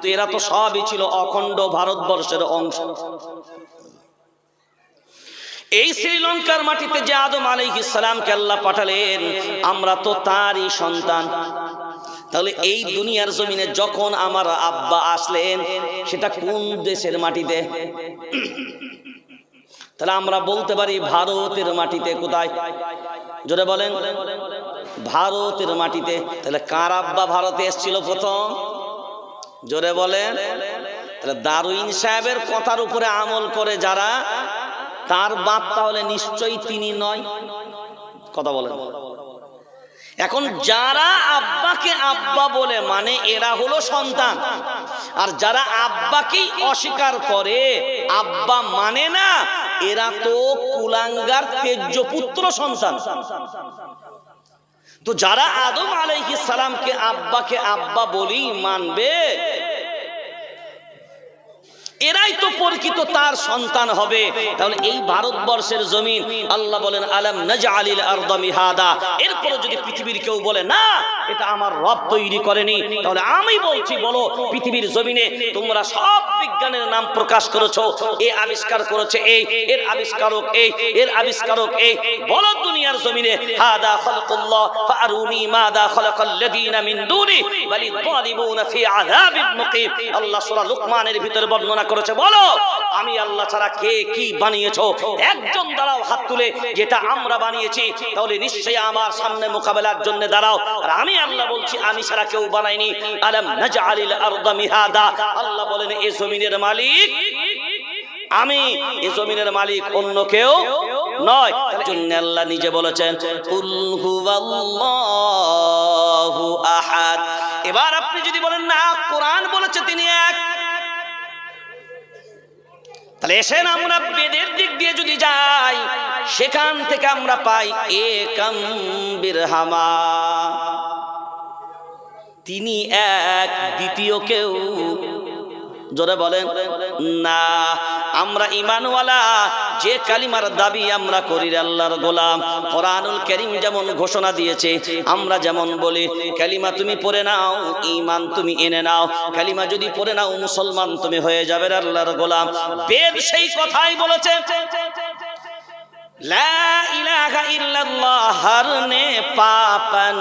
তো এরা তো সবই ছিল অখণ্ড ভারতবর্ষের অংশ। এই শ্রীলঙ্কার মাটিতে যে আদম আলাইহিস সালামকে আল্লাহ পাঠালেন, আমরা তো তারই সন্তান। তাহলে এই দুনিয়ার জমিনে যখন আমার আব্বা আসলেন, সেটা কোন দেশের মাটিতে? তাহলে আমরা বলতে পারি ভারতের মাটিতে কোথায়? জোরে বলেন। ভারতের মাটিতে। তাহলে কার আব্বা ভারতে এসেছিল প্রথম? জোরে বলেন। তাহলে দারুইন সাহেবের কথার উপরে আমল করে যারা, তার বাপ তাহলে নিশ্চয়ই তিনি নয়। কথা বলেন। এখন যারা আব্বাকে আব্বা বলে মানে এরা হলো সন্তান। আর যারা আব্বাকেই অস্বীকার করে, আব্বা মানে না, এরা তো কুলাঙ্গার তেজ্য পুত্র সন্তান। তো যারা আদম আলাইহিস সালামকে আব্বাকে আব্বা বলেই মানবে এরাই তো পরিচিত তার সন্তান হবে। তাহলে এই ভারতবর্ষের জমিন, আল্লাহ বলেন, আলম নাজা আলিল এরপরে যদি পৃথিবীর কেউ বলে, না, এটা আমার রব তৈরি করেনি তাহলে আমি বলছি, বলো, পৃথিবীর জমিনে তোমরা সব বিজ্ঞানের নাম প্রকাশ করেছ। এ আবিষ্কার করেছে এই, এর আবিষ্কারক এই, এর আবিষ্কারক এই। বলো, দুনিয়ার জমিনে, হাদা খালকুল্লাহ ফারুনি মাদা খালাকাল্লাযীনা মিন দুনি বালি যালিমুনা ফি আযাবিন মুকিম আল্লাহ সূরা লুকমানের ভিতরে বর্ণনা করেছে, বলো। আমি আল্লাহ ছাড়া কে কি বানিয়েছ? একজন দাঁড়াও হাত তুলে, যেটা আমরা বানিয়েছি, তাহলে নিশ্চয়ই আমার সামনে মোকাবেলার জন্য দাঁড়াও। আর আমি আল্লাহ বলছি, আমি ছাড়া কেউ বানাইনি আল্লাহ বলেন এই জমিনের মালিক আমি এই জমিনের মালিক অন্য কেউ নয়। জন্য আল্লাহ নিজে বলেছেন এবার আপনি যদি বলেন, না, কোরআন বলেছে তিনি এক। তাহলে এসেন আমরা বেদের দিক দিয়ে যদি যাই, সেখান থেকে আমরা পাই একম বিরহামা। তিনি এক, দ্বিতীয় কেউ। জোরে বলেন। না, আমরা ইমানওয়ালা যে কালিমার দাবি আমরা করি আল্লাহর গোলাম, কোরআনুল করিম যেমন ঘোষণা দিয়েছে, আমরা যেমন বলি, কালিমা তুমি পড়ে নাও ইমান তুমি এনে নাও, কালিমা যদি পড়ে নাও, মুসলমান তুমি হয়ে যাবে আল্লাহর গোলাম। বেদ সেই কথাই বলেছে, লা ইলাহা ইল্লাল্লাহ, হরনে পাপন।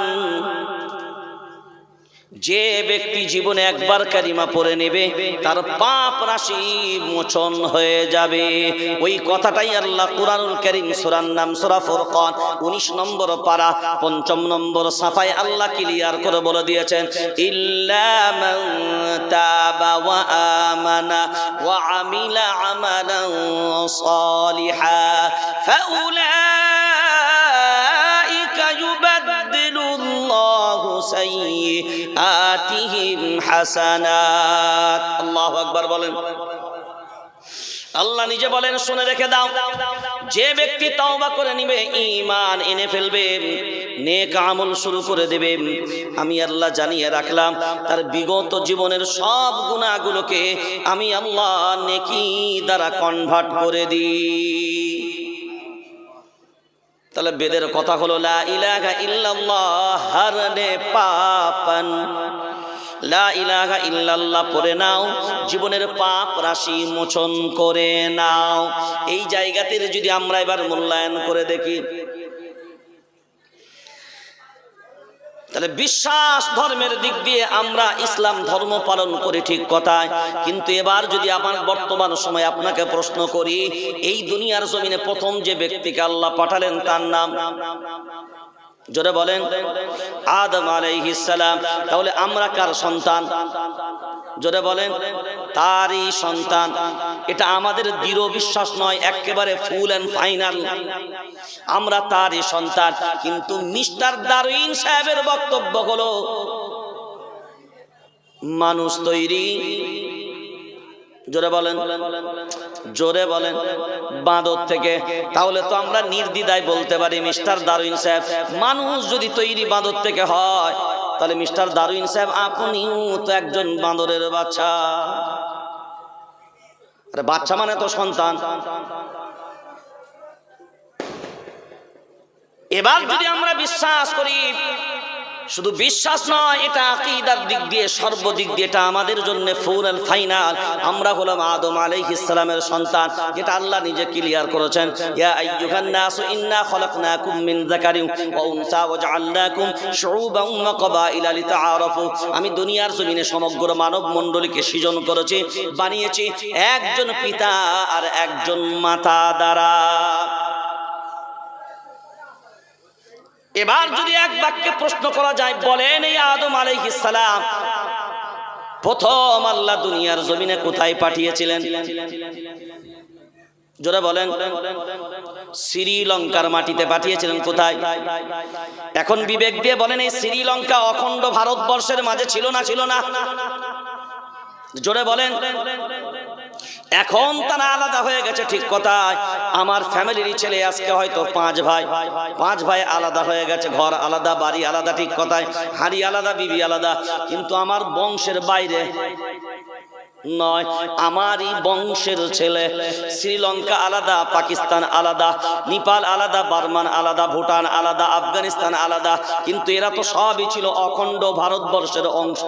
যে ব্যক্তি জীবনে একবার কারিমা পড়ে নেবে, তার পাপ রাশি মোচন হয়ে যাবে। ওই কথাটাই আল্লাহ কুরআনুল কারীম সূরার নাম, সূরা ফুরকান 19 নম্বর পারা, পঞ্চম নম্বর সাফায় আল্লাহ ক্লিয়ার করে বলে দিয়েছেন, ইল্লা মান আমানা সাইয়্যাতিহিম হাসানাত। আল্লাহু আকবার বলেন। আল্লাহ নিজে বলেন, শুনে রেখে দাও। যে ব্যক্তি তওবা করে নিবে, ঈমান এনে ফেলবে, নেক আমল শুরু করে দেবে। আমি আল্লাহ জানিয়ে রাখলাম, তার বিগত জীবনের সব গুনাহগুলোকে আমি আল্লাহ নেকি দ্বারা কনভার্ট করে দিই। তাহলে বেদের কথা হলো, লা পাপন। লা ইল্লাল্লাহ নাও, জীবনের পাপ রাশি মোচন করে নাও। এই জায়গাতে যদি আমরা এবার মূল্যায়ন করে দেখি তাহলে বিশ্বাস ধর্মের দিক দিয়ে আমরা ইসলাম ধর্ম পালন করি ঠিক কথায়। কিন্তু এবার যদি আমার বর্তমান সময় আপনাকে প্রশ্ন করি, এই দুনিয়ার জমিনে প্রথম যে ব্যক্তিকে আল্লাহ পাঠালেন তার নাম? জোরে বলেন। আদম আলাইহিস সালাম। তাহলে আমরা কার সন্তান? জোরে বলেন। তারই সন্তান। এটা আমাদের দৃঢ় বিশ্বাস নয়, একেবারে ফুল অ্যান্ড ফাইনাল আমরা তারই সন্তান, কিন্তু মিস্টার দারুইন সাহেবের বক্তব্য হলো, মানুষ তৈরি। জোরে বলেন। জোরে বলেন। বাঁদর থেকে। তাহলে তো আমরা নির্দ্বিধায় বলতে পারি, মিস্টার দারুইন সাহেব, মানুষ যদি তৈরি বাঁদর থেকে হয় তাহলে মিস্টার দারুইন সাহেব, আপনিও তো একজন বাঁদরের বাচ্চা। আরে বাচ্চা মানে তো সন্তান। এবার যদি আমরা বিশ্বাস করি শুধু বিশ্বাস নয়, এটা আকিদার দিক দিয়ে, সর্বদিক দিয়ে, এটা আমাদের জন্য ফুল ফাইনাল আমরা হলাম আদম আলাইহিস সালামের সন্তান, যেটা আল্লাহ নিজে ক্লিয়ার করেছেন। ইয়া আইয়ুহান নাসু, ইন্না খলাকনাকুম মিন যাকারিন ওয়া উনসা ওয়া জাআলনাকুম শুউবান ওয়া ক্বাবাইলা লিতাআরাফু। আমি দুনিয়ার জমিনে সমগ্র মানব মণ্ডলীকে সৃজন করেছি, বানিয়েছি, একজন পিতা আর একজন মাতা দ্বারা। এবার যদি এক বাক্যে প্রশ্ন করা যায়, বলেন এই আদম আলাইহিস সালাম, প্রথম আল্লাহ দুনিয়ার জমিনে কোথায় পাঠিয়েছিলেন? জোরে বলেন, শ্রীলঙ্কার মাটিতে পাঠিয়েছিলেন কোথায়? এখন বিবেক দিয়ে বলেন, এই শ্রীলঙ্কা অখণ্ড ভারতবর্ষের মাঝে ছিল না ছিল না। জোরে বলেন এখন তারা আলাদা হয়ে গেছে ঠিক কথায় আমার ফ্যামিলির ছেলে আজকে হয়তো পাঁচ ভাই। পাঁচ ভাই আলাদা হয়ে গেছে, ঘর আলাদা, বাড়ি আলাদা ঠিক কথায় হাড়ি আলাদা, বিবি আলাদা। কিন্তু আমার বংশের বাইরে নয়। আমারই বংশের ছেলে শ্রীলঙ্কা আলাদা, পাকিস্তান আলাদা, নেপাল আলাদা, বার্মান আলাদা, ভুটান আলাদা, আফগানিস্তান আলাদা। কিন্তু এরা তো সবই ছিল অখণ্ড ভারতবর্ষের অংশ।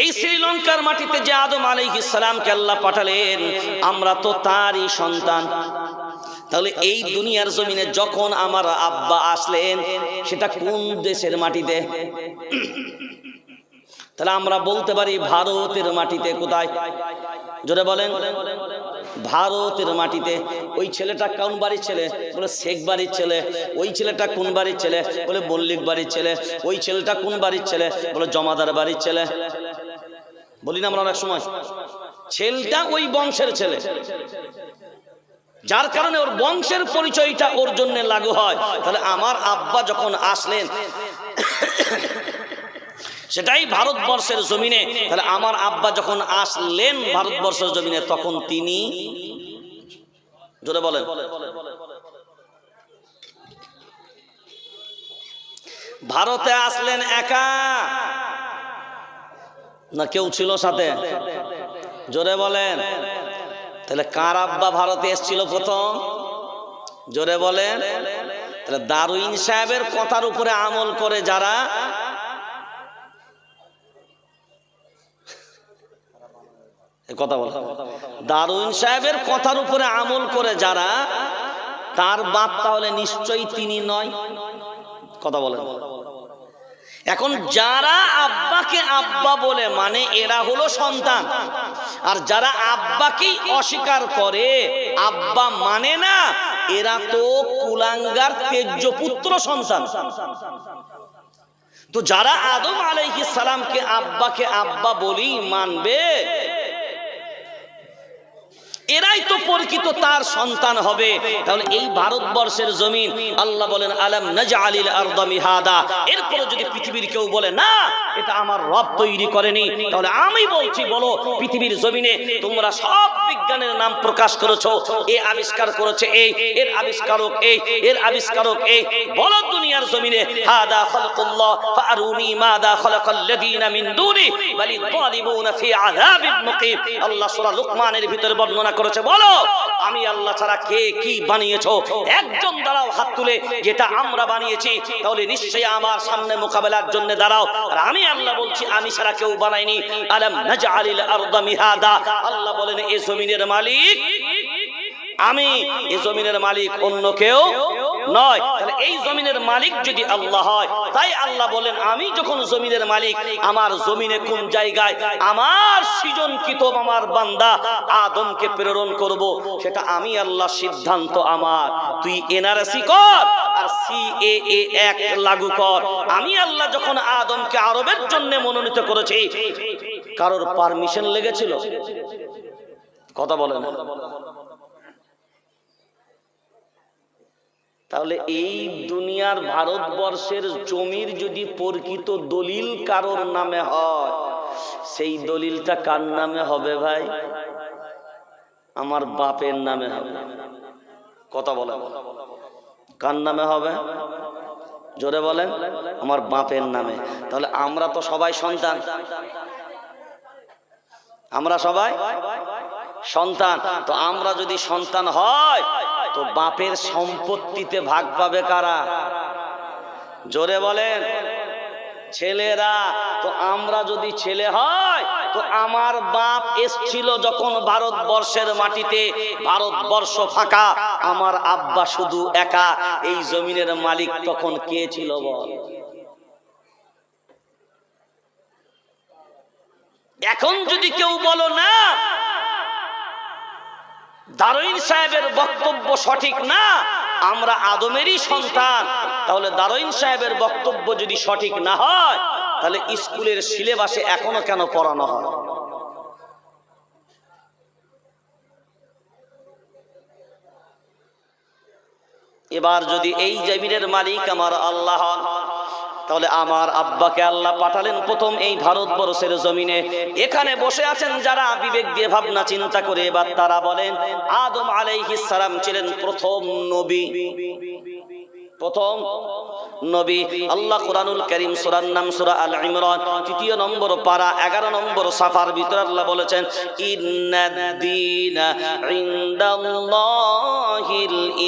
এই শ্রীলঙ্কার মাটিতে যে আদম আলাইহিস সালামকে আল্লাহ পাঠালেন, আমরা তো তারই সন্তান। তাহলে এই দুনিয়ার জমিনে যখন আমার আব্বা আসলেন, সেটা কোন দেশের মাটিতে? তাহলে আমরা বলতে পারি ভারতের মাটিতে কোথায়? জোরে বলেন। ভারতের মাটিতে, ওই ছেলেটা কোন বাড়ির ছেলে? বলে, শেখ বাড়ির ছেলে। ওই ছেলেটা কোন বাড়ির ছেলে? বলে, মল্লিক বাড়ির ছেলে। ওই ছেলেটা কোন বাড়ির ছেলে? বলে, জমাদার বাড়ির ছেলে। বলি না আমরা অনেক সময়, ছেলেটা ওই বংশের ছেলে। যার কারণে ওর বংশের পরিচয়টা ওর জন্য লাগু হয়। তাহলে আমার আব্বা যখন আসলেন সেটাই ভারতবর্ষের জমিনে। তাহলে আমার আব্বা যখন আসলেন ভারতবর্ষের জমিনে, তখন তিনি জোরে বলেন। ভারতে আসলেন একা। না, কেউ ছিল সাথে? জোরে বলেন। তাহলে কার আব্বা ভারতে এসেছিল প্রথম? জোরে বলেন। তাহলে দারুইন সাহেবের কথার উপরে আমল করে যারা কথা বল। দারুইন সাহেবের কথার উপরে আমল করে যারা, তার বাপ তাহলে নিশ্চয়ই তিনি নয়। কথা বলেন। এখন যারা আব্বাকে আব্বা বলে মানে এরা হলো সন্তান। আর যারা আব্বাকেই অস্বীকার করে, আব্বা মানে না, এরা তো কুলাঙ্গার তেজ্য পুত্র সন্তান। তো যারা আদম আলাইহিস সালামকে আব্বাকে আব্বা বলেই মানবে এরাই তো পরিচিত তার সন্তান হবে। তাহলে এই ভারতবর্ষের জমিন, আল্লাহ বলেন, আলম মিহাদা এরপরে যদি পৃথিবীর কেউ বলে, না, এটা আমার রব তৈরি করেনি তাহলে আমি বলছি, বলো, পৃথিবীর জমিনে তোমরা সব বিজ্ঞানের নাম প্রকাশ করেছ। এ আবিষ্কার করেছে এই, এর আবিষ্কারক এই, এর আবিষ্কারক এই। বলো, দুনিয়ার জমিনে, হাদা খালকুল্লাহ ফারুনি মাদা খালাকাল্লাযীনা মিন দুনি বালি যালিমুনা ফি আযাবিন মুকিম আল্লাহ সূরা লুকমানের ভিতরে বর্ণনা করেছে, বলো। আমি আল্লাহ ছাড়া কে কি বানিয়েছ? একজন দাঁড়াও, হাত তুলে, যেটা আমরা বানিয়েছি, তাহলে নিশ্চয়ই আমার সামনে মোকাবেলার জন্য দাঁড়াও। আর আমি আল্লাহ বলছি, আমি ছাড়া কেউ বানাইনি আল্লাহ বলেন, এ জমিনের মালিক আমি, এ জমিনের মালিক অন্য কেউ নয়। এই জমিনের মালিক যদি আল্লাহ হয়, তাই আল্লাহ বলেন, আমি যখন জমিনের মালিক, আমার জমিনে কোন জায়গায় আমার সৃজনকৃত আমার বান্দা আদমকে প্রেরণ করব, সেটা আমি আল্লাহ সিদ্ধান্ত আমার। তুই এনআরসি কর আর সি এ এ এক লাগু কর। আমি আল্লাহ যখন আদমকে আরবের জন্য মনোনীত করেছি, কারোর পারমিশন লেগেছিল? কথা বলেন। তাহলে এই দুনিয়ার ভারতবর্ষের জমির যদি প্রকৃত দলিল কারোর নামে হয় সেই দলিলটা কার নামে হবে ভাই? আমার বাপের নামে হবে। কথা বলেন। কার নামে হবে? জোরে বলেন। আমার বাপের নামে। তাহলে আমরা তো সবাই সন্তান। আমরা সবাই সন্তান। তো আমরা যদি সন্তান হয় তো বাপের সম্পত্তিতে ভাগ পাবে কারা? জোরে বলেন, ছেলেরা, তো আমরা যদি ছেলে হয়, তো আমার বাপ এসছিল যখন ভারতবর্ষের মাটিতে, ভারতবর্ষ ফাঁকা, আমার আব্বা শুধু একা, এই জমিনের মালিক তখন কে ছিল বল? এখন যদি কেউ বলো না দারুইন সাহেবের বক্তব্য সঠিক না? আমরা আদমেরই সন্তান। তাহলে দারুইন সাহেবের বক্তব্য যদি সঠিক না হয়, তাহলে স্কুলের সিলেবাসে এখনও কেন পড়ানো হয়? এবার যদি এই জমিনের মালিক আমার আল্লাহ তাহলে আমার আব্বাকে আল্লাহ পাঠালেন প্রথম এই ভারতবর্ষের জমিনে। এখানে বসে আছেন যারা বিবেক দিয়ে ভাবনা চিন্তা করে, এবার তারা বলেন, আদম আলাইহিস সালাম ছিলেন প্রথম নবী। প্রথম নবী আল্লাহ কোরআনুল করিম সূরার নাম সূরা আল ইমরান, তৃতীয় নম্বর পারা 11 নম্বর সাফার ভিতরে আল্লাহ বলেছেন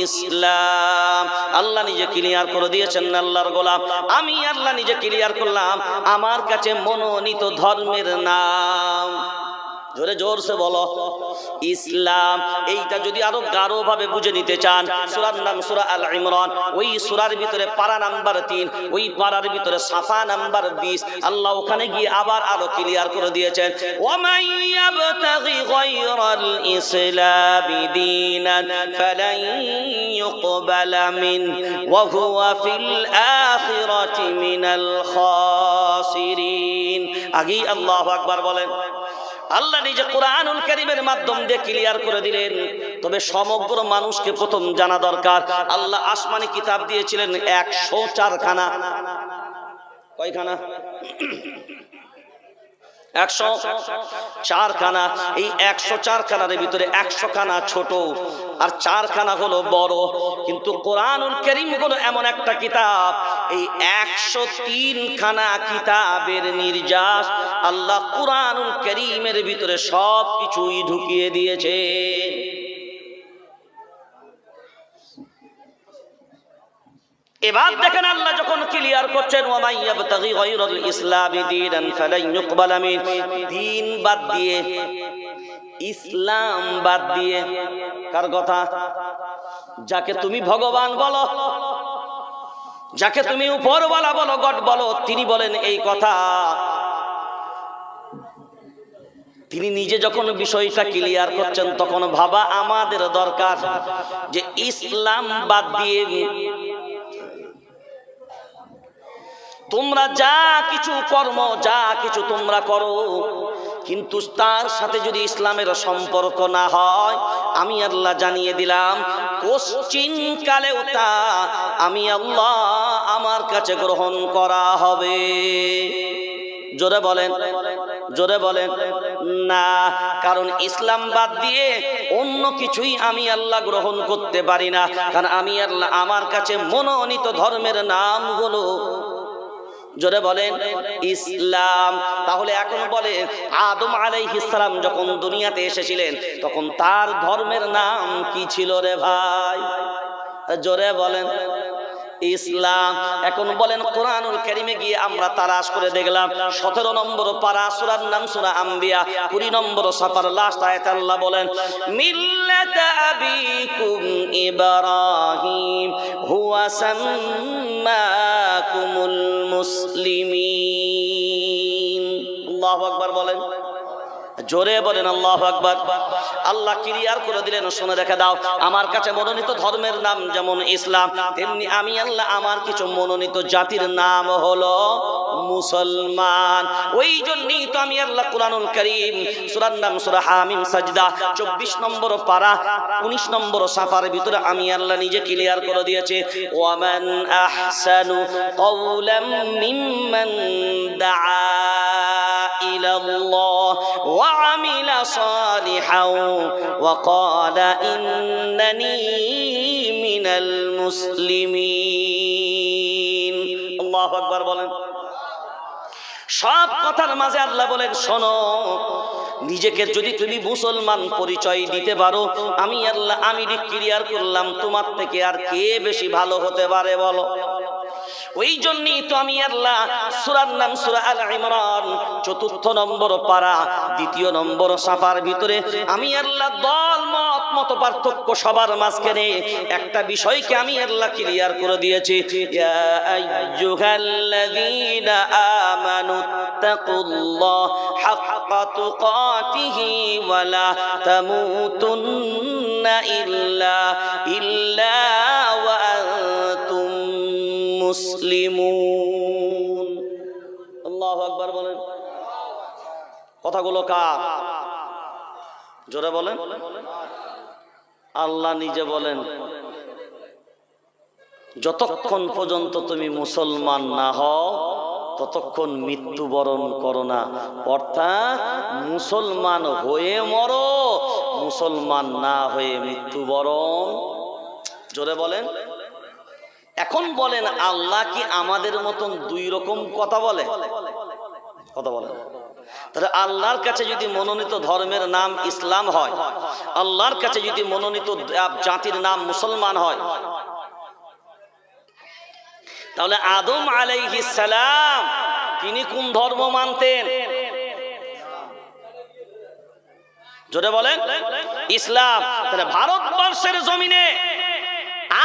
ইসলাম। আল্লাহ নিজে ক্লিয়ার করে দিয়েছেন আল্লাহর গোলাম। আমি আল্লাহ নিজে ক্লিয়ার করলাম, আমার কাছে মনোনীত ধর্মের নাম। জোরে জোরসে বলো। ইসলাম, এইটা যদি আরও গাঢ় ভাবে বুঝে নিতে চান, সূরার নাম সূরা আল ইমরান ওই সুরার ভিতরে পারা নাম্বার তিন, ওই পারার ভিতরে সাফা নাম্বার 20 আল্লাহ ওখানে গিয়ে আবার আরও ক্লিয়ার করে দিয়েছেন। আগেই আল্লাহু আকবার বলেন আল্লাহ নিজে কোরআনুল করিমের মাধ্যম দিয়ে ক্লিয়ার করে দিলেন। তবে সমগ্র মানুষকে প্রথম জানা দরকার, আল্লাহ আসমানি কিতাব দিয়েছিলেন একশো চারখানা। কয়খানা? একশো, চারখানা, এই একশো চারখানার ভিতরে একশো খানা ছোট, আর চারখানা হলো বড়। কিন্তু কোরআনুল করিম হলো এমন একটা কিতাব, এই একশো তিন খানা কিতাবের নির্যাস আল্লাহ কোরআনুল করিমের ভিতরে সব কিছুই ঢুকিয়ে দিয়েছে। এবার দেখেন আল্লাহ যখন ক্লিয়ার করছেন ওয়া মাই ইয়াবতাগি গায়রাল ইসলামি দীনান ফালান ইউকবালা মিন বাদ দিয়ে, ইসলাম বাদ দিয়ে, কার কথা? যাকে তুমি ভগবান বলো, যাকে তুমি উপরওয়ালা বলো, গড বলো, তিনি বলেন এই কথা। তিনি নিজে যখন বিষয়টা ক্লিয়ার করছেন, তখন ভাবা আমাদের দরকার যে ইসলাম বাদ দিয়ে তোমরা যা কিছু কর্ম, যা কিছু তোমরা করো, কিন্তু তার সাথে যদি ইসলামের সম্পর্ক না হয়, আমি আল্লাহ জানিয়ে দিলাম, কোশ্চিন কালেও তা আমি আল্লাহ আমার কাছে গ্রহণ করা হবে। জোরে বলেন জোরে বলেন, না, কারণ ইসলাম বাদ দিয়ে অন্য কিছুই আমি আল্লাহ গ্রহণ করতে পারি না, কারণ আমি আল্লাহ আমার কাছে মনোনীত ধর্মের নাম হলো জোরে বলেন, ইসলাম। তাহলে এখন বলে, আদম সালাম যখন দুনিয়াতে এসেছিলেন, তখন তার ধর্মের নাম কি ছিল রে ভাই? জোরে বলেন, ইসলাম। এখন বলেন, কোরআনুল কারিমে গিয়ে আমরা তারাশ করে দেখলাম, সতেরো নম্বর পারা সুরার নাম সুরা আম্বিয়া, কুড়ি নম্বর সাফার লাস্ট আয়াত আল্লাহ বলেন, মিল্লাত ইব্রাহিম, হুয়া সাম্মাকুমুল মুসলিমিন। আল্লাহ আকবার বলেন। জোরে বলেন আল্লাহ আকবার। আল্লাহ ক্লিয়ার করে দিলেন, শুনে দেখা দাও। আমার কাছে মনোনীত ধর্মের নাম যেমন ইসলাম, তেমনি আমি আল্লাহ আমার কিছু মনোনীত জাতির নাম হলো মুসলমান ওই জন্যই তো আমি আল্লাহ কোরআনুল করিম সূরার নাম সূরা হামিম সাজদা 24 নম্বর পারা 19 নম্বর সাফার ভিতরে আমি আল্লাহ নিজে ক্লিয়ার করে দিয়েছে ওয়ামান আহসানু কওলাম মিম্মান দাআ إلى الله وعمل صالحا وقال إنني من المسلمين الله أكبر বলেন সব কথার মাঝে আল্লাহ বলেন, শোনো, নিজেকে যদি তুমি মুসলমান পরিচয় দিতে পারো, আমি আল্লাহ, আমি ক্লিয়ার করলাম, তোমার থেকে আর কে বেশি ভালো হতে পারে বলো? ওই জন্যই তো আমি আল্লাহ সুরার নাম সুরা আল ইমরান, চতুর্থ নম্বর পারা, দ্বিতীয় নম্বর সাফার ভিতরে আমি আল্লাহ দল, মত মত পার্থক্য সবার মাঝখানে একটা বিষয়কে আমি আল্লাহ ক্লিয়ার করে দিয়েছি। ইয়া আইয়ুহাল্লাযীনা আমানু তাকুল্লাহ হাক্কা তুকাতিহি ওয়া লা তামুতুন্না ইল্লা ইল্লা মুসলিমুন। আল্লাহু আকবার বলেন। কথাগুলো কার? জোরে বলেন। আল্লাহ নিজে বলেন, যতক্ষণ পর্যন্ত তুমি মুসলমান না হও, ততক্ষণ মৃত্যুবরণ করো না। অর্থাৎ মুসলমান হয়ে মরো, মুসলমান না হয়ে মৃত্যুবরণ। জোরে বলেন। এখন বলেন, আল্লাহ কি আমাদের মতন দুই রকম কথা বলে? কথা বলে। তাহলে আল্লাহর কাছে যদি মনোনীত ধর্মের নাম ইসলাম হয়, আল্লাহর কাছে যদি মনোনীত জাতির নাম মুসলমান হয়, তাহলে আদম আলাইহি সালাম, তিনি কোন ধর্ম মানতেন? জোরে বলেন, ইসলাম। তাহলে ভারতবর্ষের জমিনে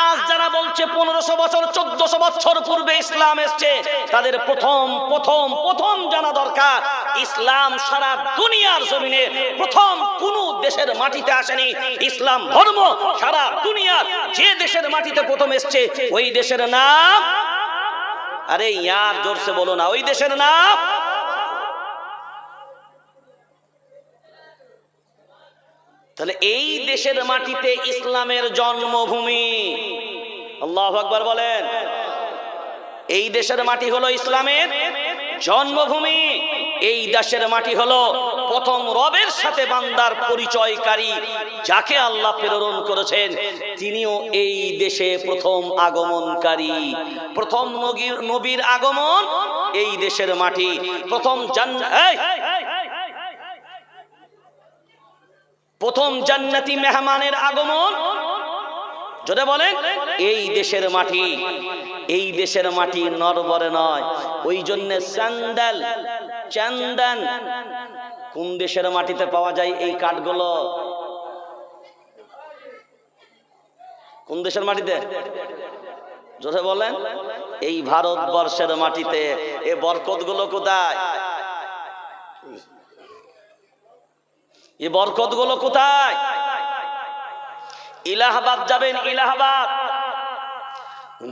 আজ যারা বলছে পনেরোশো বছর, চোদ্দশো বছর পূর্বে ইসলাম এসছে, তাদের প্রথম প্রথম প্রথম জানা দরকার, ইসলাম সারা দুনিয়ার জমিনে প্রথম কোন দেশের মাটিতে আসেনি। ইসলাম ধর্ম সারা দুনিয়ার যে দেশের মাটিতে প্রথম এসছে, ওই দেশের নাম, আরে ইয়ার জোরসে বলো না, ওই দেশের নাম তাহলে এই দেশের মাটিতে ইসলামের জন্মভূমি। আল্লাহ আকবর বলেন। এই দেশের মাটি হলো ইসলামের জন্মভূমি। এই দেশের মাটি হলো প্রথম রবের সাথে বান্দার পরিচয়কারী, যাকে আল্লাহ প্রেরণ করেছেন। তিনিও এই দেশে প্রথম আগমনকারী। প্রথম নবীর আগমন এই দেশের মাটি। প্রথম জান্ন এই! প্রথম জান্নাতি মেহমানের আগমন। যদি বলেন, এই দেশের মাটি, এই দেশের মাটি নরবরে নয়। ওই জন্য স্যান্ডেল, চান্দান, কোন দেশের মাটিতে পাওয়া যায় এই কাঠগুলো? কোন দেশের মাটিতে? যদি বলেন, এই ভারতবর্ষের মাটিতে। এ বরকতগুলো কোথায়? এ বরকতগুলো কোথায়? ইলাহাবাদ যাবেন, ইলাহাবাদ।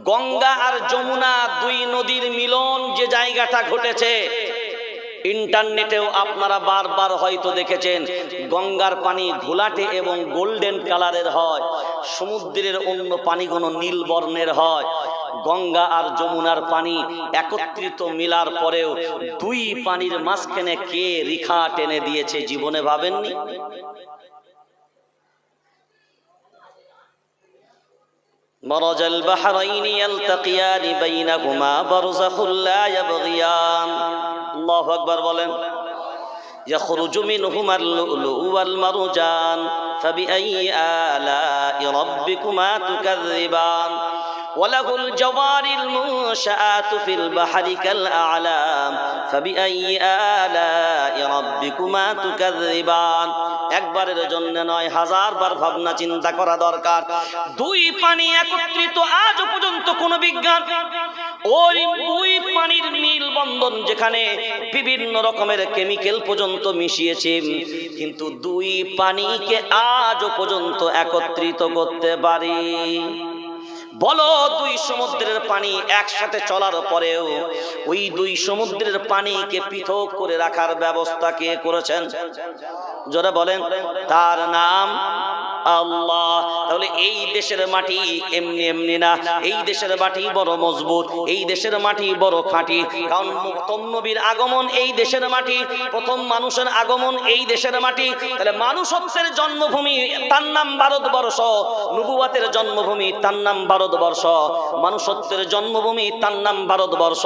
গঙ্গা আর যমুনা দুই নদীর মিলন যে জায়গাটা ঘটেছে, ইন্টারনেটেও আপনারা বারবার হয়তো দেখেছেন, গঙ্গার পানি ঘোলাটে এবং গোল্ডেন কালারের হয়, সমুদ্রের অন্য পানিগুলো নীল বর্ণের হয় গঙ্গা আর যমুনার পানি একত্রিত মিলার পরেও দুই পানির মাঝখানে কে রেখা টেনে দিয়েছে জীবনে ভাবেননি مرج البحرين يلتقيان بينهما برزخ لا يبغيان الله أكبر বলেন يخرج منهما اللؤلؤ والمرجان فبأي آلاء ربكما تكذبان ওয়ালাহুল জাওয়ারিল মুশাআতু ফিল বাহরি কাল আলাম। ফাবিআই আলাই একবারের জন্য নয়, হাজার বার ভাবনা চিন্তা করা দরকার। দুই পানি একত্রিত আজ পর্যন্ত কোন বিজ্ঞান। ওই দুই পানির মিল বন্ধন যেখানে বিভিন্ন রকমের কেমিক্যাল পর্যন্ত মিশিয়েছে। কিন্তু দুই পানিকে আজও পর্যন্ত একত্রিত করতে পারি। বলো, দুই সমুদ্রের পানি একসাথে চলার পরেও ওই দুই সমুদ্রের পানিকে পৃথক করে রাখার ব্যবস্থা কে করেছেন? যারা বলেন, তার নাম আল্লাহ, তাহলে এই দেশের মাটি এমনি এমনি না। এই দেশের মাটি বড় মজবুত, এই দেশের মাটি বড় খাঁটি। কারণ প্রথম নবীর আগমন এই দেশের মাটি, প্রথম মানুষের আগমন এই দেশের মাটি। তাহলে মানুষত্বের জন্মভূমি তার নাম ভারতবর্ষ, নবুয়াতের জন্মভূমি তার নাম ভারতবর্ষ। মানুষত্বের জন্মভূমি তার নাম ভারতবর্ষ।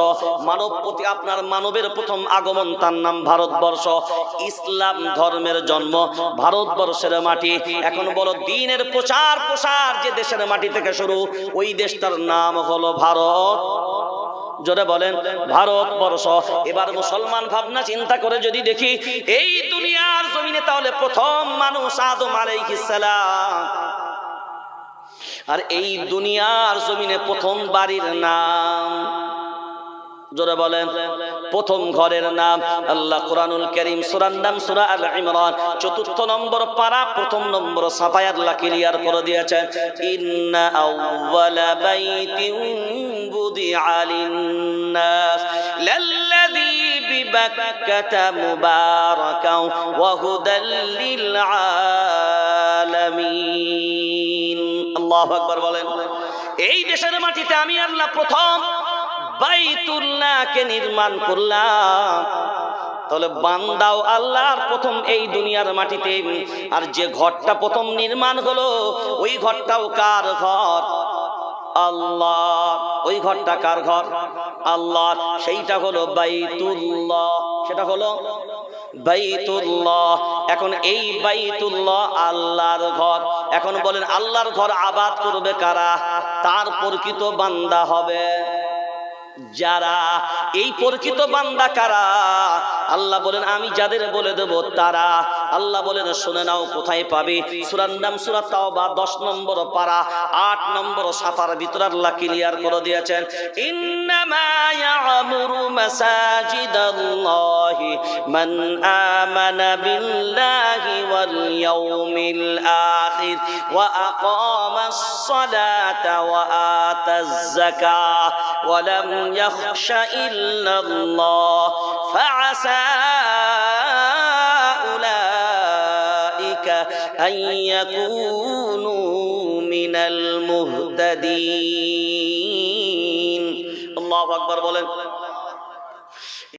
মানব প্রতি আপনার মানবের প্রথম আগমন তার নাম ভারতবর্ষ। ইসলাম ধর্মের জন্ম, ভারতবর্ষের মাটি। এখন বলো দিনের প্রচার প্রসার যে দেশের মাটি থেকে শুরু, ওই দেশটার নাম হলো ভারত। জোরে বলেন ভারতবর্ষ এবার মুসলমান ভাবনা, চিন্তা করে যদি দেখি, এই দুনিয়ার জমিনে তাহলে প্রথম মানুষ আদম আলাইহিস সালাম। আর এই দুনিয়ার জমিনে প্রথম বাড়ির নাম। জোরে বলেন প্রথম ঘরের নাম আল্লাহ কোরআনুল করিম, সুরার নাম সুরা আল ইমরান। চতুর্থ নম্বর পারা প্রথম নম্বর সাফায় আল্লাহ ক্লিয়ার করে দিয়েছেন ইন্না আউওয়ালা বাইতিন বুদিআ লিন-নাস। লাল্লাযী বিবাক্কাতা মুবারাকাও ওয়া হুদাল লিল আলামিন আল্লাহু আকবার বলেন, এই দেশের মাটিতে আমি আল্লাহ প্রথম বাইতুল্লাহকে নির্মাণ করলাম। তাহলে বান্দাও আল্লাহর প্রথম এই দুনিয়ার মাটিতে, আর যে ঘরটা প্রথম নির্মাণ হলো, ওই ঘরটাও কার ঘর? আল্লাহ। ওই ঘরটা কার ঘর? আল্লাহ। সেইটা হলো বাইতুল্লাহ। সেটা হলো বাইতুল্লাহ। এখন এই বাইতুল্লাহ আল্লাহর ঘর। এখন বলেন, আল্লাহর ঘর আবাদ করবে কারা? তার প্রকৃত বান্দা হবে। যারা এই পরিচিত বান্দা কারা? আল্লাহ বলেন আমি যাদের বলে দেব তারা আল্লাহ বলেন শুনে নাও কোথায় পাবে সুরার নাম সুরা তাওবা দশ নম্বর পারা আট নম্বর সাফার ভিতর আল্লাহ ক্লিয়ার করে দিয়েছেন ইন্নামা ইয়ামুরু মাসাজিদাল্লাহি মান আমানা বিল্লাহি ওয়াল ইয়াউমিল আখির ওয়া আকামাস সালাতা ওয়া আতাজ যাকাহ ওয়া লাম يخش إلا الله فعسى أولئك أن يكونوا من المهتدين. الله أكبر. بولن.